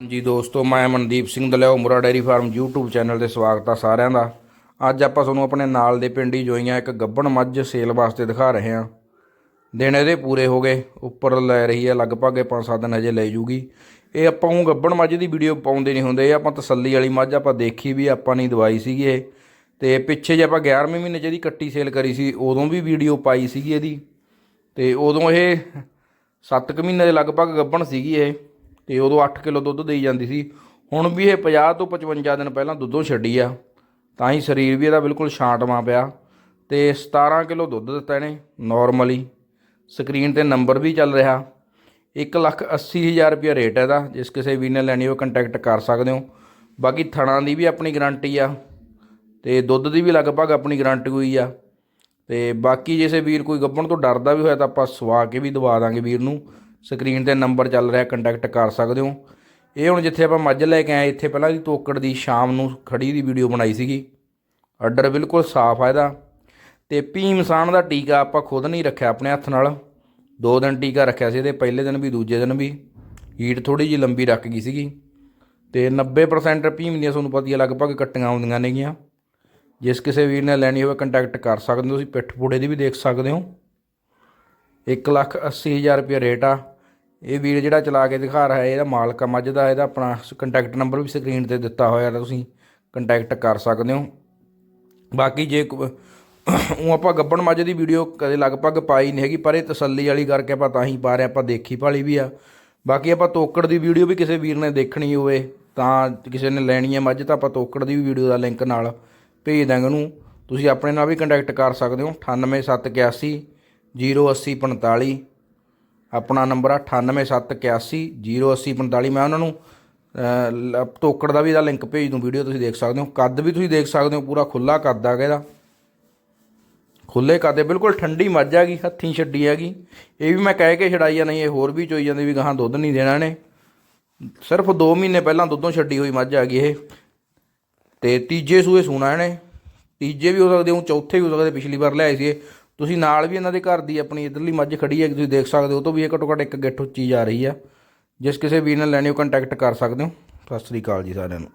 ਜੀ ਦੋਸਤੋ, ਮੈਂ ਮਨਦੀਪ ਸਿੰਘ ਦਲਿਆਓ ਮੁਰਾ ਡੈਰੀ ਫਾਰਮ YouTube ਚੈਨਲ ਤੇ ਸਵਾਗਤ ਆ ਸਾਰਿਆਂ ਦਾ। ਅੱਜ ਆਪਾਂ ਤੁਹਾਨੂੰ ਆਪਣੇ ਨਾਲ ਦੇ ਪਿੰਡ ਹੀ ਜੋਈਆਂ ਇੱਕ ਗੱਬਣ ਮੱਝ ਸੇਲ ਵਾਸਤੇ ਦਿਖਾ ਰਹੇ ਹਾਂ। ਦਿਨ ਇਹਦੇ ਪੂਰੇ ਹੋ ਗਏ, ਉੱਪਰ ਲੈ ਰਹੀ ਹੈ ਲਗਭਗ 5-7 ਦਿਨ ਅਜੇ ਲੈ ਜੂਗੀ। ਇਹ ਆਪਾਂ ਉਹ ਗੱਬਣ ਮੱਝ ਦੀ ਵੀਡੀਓ ਪਾਉਂਦੇ ਨਹੀਂ ਹੁੰਦੇ, ਇਹ ਆਪਾਂ ਤਸੱਲੀ ਵਾਲੀ ਮੱਝ ਆਪਾਂ ਦੇਖੀ ਵੀ ਆਪਾਂ ਨਹੀਂ ਦਵਾਈ ਸੀਗੀ ਇਹ। ਤੇ ਪਿੱਛੇ ਜੇ ਆਪਾਂ 11ਵੇਂ ਮਹੀਨੇ 'ਚ ਇਹਦੀ ਕੱਟੀ ਸੇਲ ਕਰੀ ਸੀ, ਉਦੋਂ ਵੀ ਵੀਡੀਓ ਪਾਈ ਸੀਗੀ ਇਹਦੀ। ਤੇ ਉਦੋਂ ਇਹ 7 ਕੁ ਮਹੀਨੇ ਦੇ ਲਗਭਗ ਗੱਬਣ ਸੀਗੀ ਇਹ। ਤੇ ਉਦੋਂ 8 ਕਿਲੋ ਦੁੱਧ ਦੇਈ ਜਾਂਦੀ ਸੀ। ਹੁਣ ਵੀ ਇਹ 50 ਤੋਂ 55 ਦਿਨ ਪਹਿਲਾਂ ਦੁੱਧੋਂ ਛੱਡੀ ਆ। ਤਾਂ ਹੀ ਸਰੀਰ ਵੀ ਇਹਦਾ ਬਿਲਕੁਲ ਛਾਂਟਵਾਂ ਪਿਆ। ਤੇ 17 ਕਿਲੋ ਦੁੱਧ ਦਿੱਤਾ ਇਹਨੇ ਨਾਰਮਲੀ ਸਕਰੀਨ ਤੇ ਨੰਬਰ ਵੀ ਚੱਲ ਰਿਹਾ। 1 ਲੱਖ 80 ਹਜ਼ਾਰ ਰੁਪਇਆ ਰੇਟ ਹੈ ਇਹਦਾ। ਜਿਸ ਕਿਸੇ ਵੀ ਨੇ ਲੈਣੀ ਹੋਵੇ ਕੰਟੈਕਟ ਕਰ ਸਕਦੇ ਹੋ। ਬਾਕੀ ਥਣਾ ਦੀ ਵੀ ਆਪਣੀ ਗਾਰੰਟੀ ਆ। ਤੇ ਦੁੱਧ ਦੀ ਵੀ ਲਗਭਗ ਆਪਣੀ ਗਾਰੰਟੀ ਹੋਈ ਆ। ਤੇ ਬਾਕੀ ਜੇ ਵੀਰ ਕੋਈ ਗੱਭਣ ਤੋਂ ਡਰਦਾ ਵੀ ਹੋਇਆ ਤਾਂ ਆਪਾਂ ਸਵਾ ਕੇ ਵੀ ਦਵਾ ਦਾਂਗੇ ਵੀਰ ਨੂੰ। ਸਕਰੀਨ ਤੇ ਨੰਬਰ ਚੱਲ ਰਿਹਾ ਕੰਟੈਕਟ ਕਰ ਸਕਦੇ ਹੋ। ਇਹ ਹੁਣ ਜਿੱਥੇ ਆਪਾਂ ਮੱਝ ਲੈ ਕੇ ਆਏ, ਇੱਥੇ ਪਹਿਲਾਂ ਦੀ ਤੋਕੜ ਦੀ ਸ਼ਾਮ ਨੂੰ ਖੜੀ ਦੀ ਵੀਡੀਓ ਬਣਾਈ ਸੀਗੀ। ਆਰਡਰ ਬਿਲਕੁਲ ਸਾਫ਼ ਆ ਇਹਦਾ। ਤੇ ਭੀਮਸਾਨ ਦਾ ਟੀਕਾ ਆਪਾਂ ਖੁਦ ਨਹੀਂ ਰੱਖਿਆ ਆਪਣੇ ਹੱਥ ਨਾਲ। ਦੋ ਦਿਨ ਟੀਕਾ ਰੱਖਿਆ ਸੀ ਇਹਦੇ, ਪਹਿਲੇ ਦਿਨ ਵੀ, ਦੂਜੇ ਦਿਨ ਵੀ। ਹੀਟ ਥੋੜੀ ਜਿਹੀ ਲੰਬੀ ਰੱਖ ਗਈ ਸੀਗੀ। ਤੇ 90% ਭੀਮ ਦੀਆਂ ਤੁਹਾਨੂੰ ਪਤਾ ਹੀ ਲਗਭਗ ਕੱਟੀਆਂ ਆਉਂਦੀਆਂ ਨੇਗੀਆਂ। ਜਿਸ ਕਿਸੇ ਵੀਰ ਨੇ ਲੈਣੀ ਹੋਵੇ ਕੰਟੈਕਟ ਕਰ ਸਕਦੇ ਹੋ। ਤੁਸੀਂ ਪਿੱਠ ਪੂੜੇ ਦੀ ਵੀ ਦੇਖ ਸਕਦੇ ਹੋ। 1 ਲੱਖ 80 ਹਜ਼ਾਰ ਰੁਪਏ ਰੇਟ ਆ। ਇਹ ਵੀਰ ਜਿਹੜਾ ਚਲਾ ਕੇ ਦਿਖਾ ਰਿਹਾ ਹੈ ਇਹਦਾ ਮਾਲਕ ਆ ਮੱਝ ਦਾ, ਇਹਦਾ ਆਪਣਾ ਕੰਟੈਕਟ ਨੰਬਰ ਵੀ ਸਕਰੀਨ ਤੇ ਦਿੱਤਾ ਹੋਇਆ, ਤਾਂ ਤੁਸੀਂ ਕੰਟੈਕਟ ਕਰ ਸਕਦੇ ਹੋ। ਬਾਕੀ ਜੇ ਉਹ ਆਪਾਂ ਗੱਬਣ ਮੱਝ ਦੀ ਵੀਡੀਓ ਕਦੇ ਲਗਭਗ ਪਾਈ ਨਹੀਂ ਹੈਗੀ, ਪਰ ਇਹ ਤਸੱਲੀ ਵਾਲੀ ਕਰਕੇ ਆਪਾਂ ਤਾਂ ਹੀ ਪਾ ਰਹੇ ਆਪਾਂ ਦੇਖੀ ਭਾਲੀ ਵੀ ਆ। ਬਾਕੀ ਆਪਾਂ ਤੋਕੜ ਦੀ ਵੀਡੀਓ ਵੀ ਕਿਸੇ ਵੀਰ ਨੇ ਦੇਖਣੀ ਹੋਵੇ, ਤਾਂ ਕਿਸੇ ਨੇ ਲੈਣੀ ਹੈ ਮੱਝ, ਤਾਂ ਆਪਾਂ ਤੋਕੜ ਦੀ ਵੀ ਵੀਡੀਓ ਦਾ ਲਿੰਕ ਨਾਲ ਭੇਜ ਦਾਂਗੇ ਉਹਨੂੰ। ਤੁਸੀਂ ਆਪਣੇ ਨਾਲ ਵੀ ਕੰਟੈਕਟ ਕਰ ਸਕਦੇ ਹੋ 98781 08045 ਆਪਣਾ ਨੰਬਰ ਆ 98781 08045 ਮੈਂ ਉਹਨਾਂ ਨੂੰ ਅਹ, ਦਾ ਵੀ ਇਹਦਾ ਲਿੰਕ ਭੇਜ ਦੂੰ ਵੀਡੀਓ ਤੁਸੀਂ ਦੇਖ ਸਕਦੇ ਹੋ। ਕੱਦ ਵੀ ਤੁਸੀਂ ਦੇਖ ਸਕਦੇ ਹੋ ਪੂਰਾ ਖੁੱਲਾ ਕੱਦ ਆ ਗਿਆ ਇਹਦਾ। ਖੁੱਲੇ ਕੱਦ ਬਿਲਕੁਲ ਠੰਡੀ ਮੱਝ ਹੈਗੀ ਹੱਥੀਂ ਛੱਡੀ ਹੈਗੀ। ਇਹ ਵੀ ਮੈਂ ਕਹਿ ਕੇ ਛਡਾਈ ਆ ਨਹੀਂ ਇਹ ਹੋਰ ਵੀ ਚੋਈ ਜਾਂਦੀ ਵੀ ਗਾਹਾਂ ਦੁੱਧ ਨਹੀਂ ਦੇਣਾ ਇਹਨੇ। ਸਿਰਫ 2 ਮਹੀਨੇ ਪਹਿਲਾਂ ਦੁੱਧੋਂ ਛੱਡੀ ਹੋਈ ਮੱਝ ਹੈਗੀ ਇਹ। ਤੇ ਤੀਜੇ ਸੂਏ ਸੂਣਾ ਇਹਨੇ। ਤੀਜੇ ਵੀ ਹੋ ਸਕਦੇ ਉਹ ਚੌਥੇ ਵੀ ਹੋ ਸਕਦੇ ਪਿਛਲੀ ਵਾਰ ਲਿਆਏ ਸੀ ਤੁਸੀਂ ਨਾਲ ਵੀ ਇਹਨਾਂ ਦੇ ਘਰ ਦੀ ਆਪਣੀ ਇਧਰਲੀ ਮੱਝ ਖੜੀ ਹੈ, ਤੁਸੀਂ ਦੇਖ ਸਕਦੇ ਹੋ, ਉਹ ਤੋਂ ਵੀ ਇਹ ਘੱਟੋ ਘੱਟ ਇੱਕ ਗਿੱਠ ਉੱਚੀ ਜਾ ਰਹੀ ਆ ਜਿਸ ਕਿਸੇ ਵੀਰ ਨਾਲ ਲੈਣੀ ਉਹ ਕੰਟੈਕਟ ਕਰ ਸਕਦੇ ਹੋ। ਸਤਿ ਸ੍ਰੀ ਅਕਾਲ ਜੀ ਸਾਰਿਆਂ ਨੂੰ।